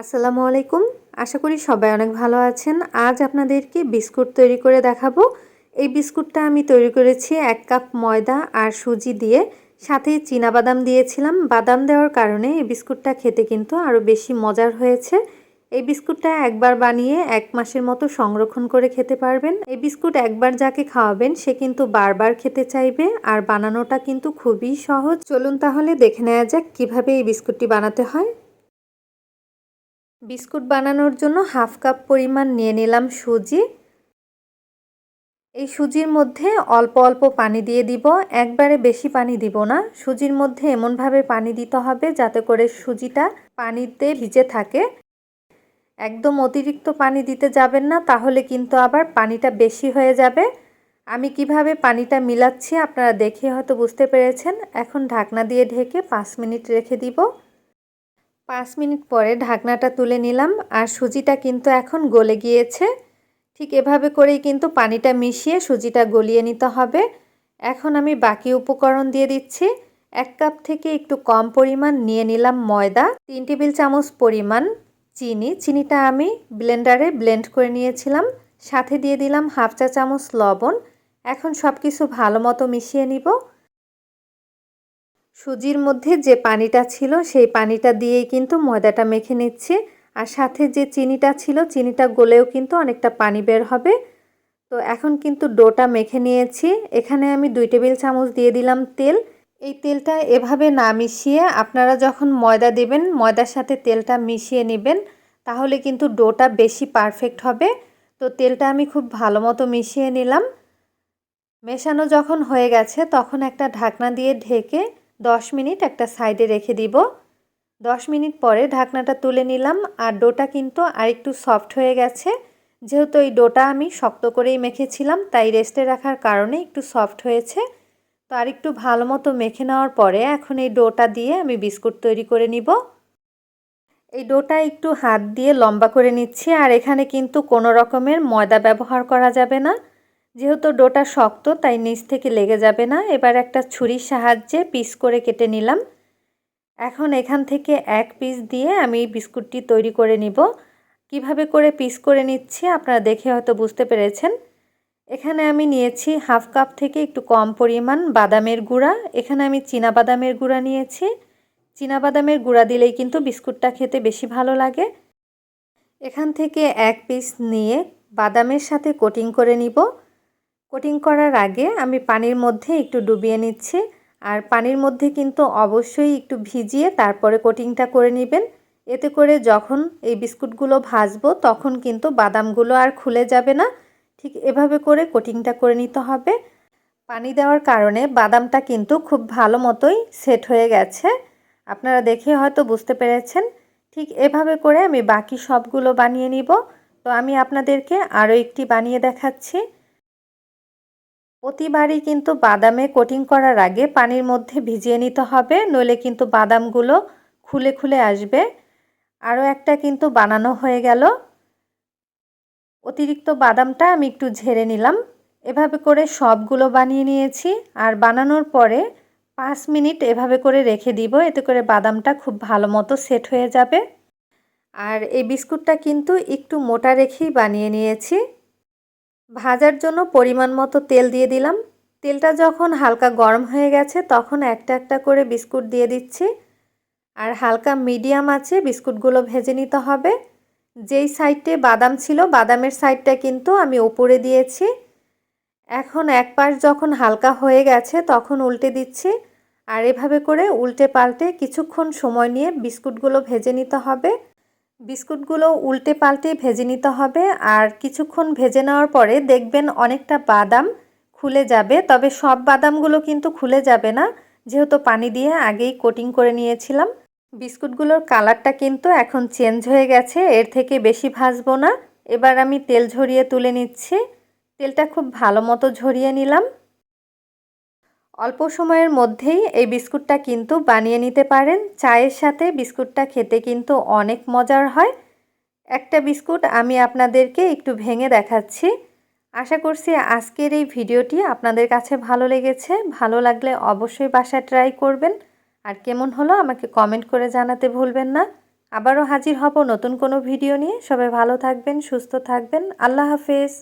আসসালামু আলাইকুম। আশা করি সবাই অনেক ভালো আছেন। আজ আপনাদেরকে বিস্কুট তৈরি করে দেখাবো। এই বিস্কুটটা আমি তৈরি করেছি এক কাপ ময়দা আর সুজি দিয়ে। সাথে বাদাম দিয়েছিলাম। বাদাম দেওয়ার কারণে এই বিস্কুটটা খেতে কিন্তু আরও বেশি মজার হয়েছে। এই বিস্কুটটা একবার বানিয়ে এক মাসের মতো সংরক্ষণ করে খেতে পারবেন। এই বিস্কুট একবার যাকে খাওয়াবেন, সে কিন্তু বারবার খেতে চাইবে আর বানানোটা কিন্তু খুবই সহজ। চলুন তাহলে দেখে নেওয়া যাক কীভাবে এই বিস্কুটটি বানাতে হয়। বিস্কুট বানানোর জন্য হাফ কাপ পরিমাণ নিয়ে নিলাম সুজি। এই সুজির মধ্যে অল্প অল্প পানি দিয়ে দিব। একবারে বেশি পানি দিব না। সুজির মধ্যে এমনভাবে পানি দিতে হবে যাতে করে সুজিটা পানিতে ভিজে থাকে। একদম অতিরিক্ত পানি দিতে যাবেন না, তাহলে কিন্তু আবার পানিটা বেশি হয়ে যাবে। আমি কীভাবে পানিটা মিলাচ্ছি আপনারা দেখে হয়তো বুঝতে পেরেছেন। এখন ঢাকনা দিয়ে ঢেকে পাঁচ মিনিট রেখে দিব। পাঁচ মিনিট পরে ঢাকনাটা তুলে নিলাম আর সুজিটা কিন্তু এখন গলে গিয়েছে। ঠিক এভাবে করেই কিন্তু পানিটা মিশিয়ে সুজিটা গলিয়ে নিতে হবে। এখন আমি বাকি উপকরণ দিয়ে দিচ্ছি। এক কাপ থেকে একটু কম পরিমাণ নিয়ে নিলাম ময়দা, তিন টেবিল চামচ পরিমাণ চিনি। চিনিটা আমি ব্লেন্ডারে ব্লেন্ড করে নিয়েছিলাম। সাথে দিয়ে দিলাম হাফ চা চামচ লবণ। এখন সব কিছু ভালো মতো মিশিয়ে নিব। সুজির মধ্যে যে পানিটা ছিল, সেই পানিটা দিয়েই কিন্তু ময়দাটা মেখে নিচ্ছি। আর সাথে যে চিনিটা ছিল, চিনিটা গলেও কিন্তু অনেকটা পানি বের হবে। তো এখন কিন্তু ডোটা মেখে নিয়েছি। এখানে আমি দুই টেবিল চামচ দিয়ে দিলাম তেল। এই তেলটা এভাবে না মিশিয়ে আপনারা যখন ময়দা দেবেন, ময়দার সাথে তেলটা মিশিয়ে নেবেন, তাহলে কিন্তু ডোটা বেশি পারফেক্ট হবে। তো তেলটা আমি খুব ভালো মতো মিশিয়ে নিলাম। মেশানো যখন হয়ে গেছে, তখন একটা ঢাকনা দিয়ে ঢেকে দশ মিনিট একটা সাইডে রেখে দিব। দশ মিনিট পরে ঢাকনাটা তুলে নিলাম আর ডোটা কিন্তু আরেকটু সফট হয়ে গেছে। যেহেতু এই ডোটা আমি শক্ত করেই মেখেছিলাম, তাই রেস্টে রাখার কারণে একটু সফট হয়েছে। তো আরেকটু ভালো মতো মেখে নেওয়ার পরে এখন এই ডোটা দিয়ে আমি বিস্কুট তৈরি করে নিব। এই ডোটা একটু হাত দিয়ে লম্বা করে নিচ্ছি আর এখানে কিন্তু কোনো রকমের ময়দা ব্যবহার করা যাবে না। যেহেতু ডোটা শক্ত, তাই নিচ থেকে লেগে যাবে না। এবার একটা ছুরির সাহায্যে পিস করে কেটে নিলাম। এখন এখান থেকে এক পিস দিয়ে আমি বিস্কুটটি তৈরি করে নিব। কীভাবে করে পিস করে নিচ্ছি আপনারা দেখে হয়তো বুঝতে পেরেছেন। এখানে আমি নিয়েছি হাফ কাপ থেকে একটু কম পরিমাণ বাদামের গুঁড়া। এখানে আমি চীনা বাদামের গুঁড়া নিয়েছি। চীনা বাদামের গুঁড়া দিলেই কিন্তু বিস্কুটটা খেতে বেশি ভালো লাগে। এখান থেকে এক পিস নিয়ে বাদামের সাথে কোটিং করে নিব। কোটিং করার আগে আমি পানির মধ্যে একটু ডুবিয়ে নিচ্ছি আর পানির মধ্যে কিন্তু অবশ্যই একটু ভিজিয়ে তারপরে কোটিংটা করে নেবেন। এতে করে যখন এই বিস্কুটগুলো ভাজবো তখন কিন্তু বাদামগুলো আর খুলে যাবে না। ঠিক এভাবে করে কোটিংটা করে নিতে হবে। পানি দেওয়ার কারণে বাদামটা কিন্তু খুব ভালো মতোই সেট হয়ে গেছে। আপনারা দেখে হয়তো বুঝতে পেরেছেন। ঠিক এভাবে করে আমি বাকি সবগুলো বানিয়ে নিব। তো আমি আপনাদেরকে আরও একটি বানিয়ে দেখাচ্ছি। প্রতিবারই কিন্তু বাদামে কোটিং করার আগে পানির মধ্যে ভিজিয়ে নিতে হবে, নইলে কিন্তু বাদামগুলো খুলে খুলে আসবে। আরও একটা কিন্তু বানানো হয়ে গেল। অতিরিক্ত বাদামটা আমি একটু ঝেড়ে নিলাম। এভাবে করে সবগুলো বানিয়ে নিয়েছি। আর বানানোর পরে পাঁচ মিনিট এভাবে করে রেখে দিব, এতে করে বাদামটা খুব ভালো মতো সেট হয়ে যাবে। আর এই বিস্কুটটা কিন্তু একটু মোটা রেখেই বানিয়ে নিয়েছি। ভাজার জন্য পরিমাণ মতো তেল দিয়ে দিলাম। তেলটা যখন হালকা গরম হয়ে গেছে, তখন একটা একটা করে বিস্কুট দিয়ে দিচ্ছি। আর হালকা মিডিয়াম আছে, বিস্কুটগুলো ভেজে নিতে হবে। যেই সাইডটে বাদাম ছিল, বাদামের সাইডটা কিন্তু আমি উপরে দিয়েছি। এখন এক পাশ যখন হালকা হয়ে গেছে, তখন উল্টে দিচ্ছি। আর এভাবে করে উল্টে পাল্টে কিছুক্ষণ সময় নিয়ে বিস্কুটগুলো ভেজে নিতে হবে। বিস্কুটগুলো উল্টে পাল্টে ভেজে নিতে হবে আর কিছুক্ষণ ভেজে নেওয়ার পরে দেখবেন অনেকটা বাদাম খুলে যাবে। তবে সব বাদামগুলো কিন্তু খুলে যাবে না, যেহেতু পানি দিয়ে আগেই কোটিং করে নিয়েছিলাম। বিস্কুটগুলোর কালারটা কিন্তু এখন চেঞ্জ হয়ে গেছে, এর থেকে বেশি ভাজবো না। এবার আমি তেল ঝরিয়ে তুলে নিচ্ছি। তেলটা খুব ভালো মতো ঝরিয়ে নিলাম। অল্প সময়ের মধ্যেই এই বিস্কুটটা কিন্তু বানিয়ে নিতে পারেন। চায়ের সাথে বিস্কুটটা খেতে কিন্তু অনেক মজার হয়। একটা বিস্কুট আমি আপনাদেরকে একটু ভেঙে দেখাচ্ছি। আশা করছি আজকের এই ভিডিওটি আপনাদের কাছে ভালো লেগেছে। ভালো লাগলে অবশ্যই বাসায় ট্রাই করবেন। আর কেমন হলো আমাকে কমেন্ট করে জানাতে ভুলবেন না। আবারও হাজির হব নতুন কোনো ভিডিও নিয়ে। সবাই ভালো থাকবেন, সুস্থ থাকবেন। আল্লাহ হাফেজ।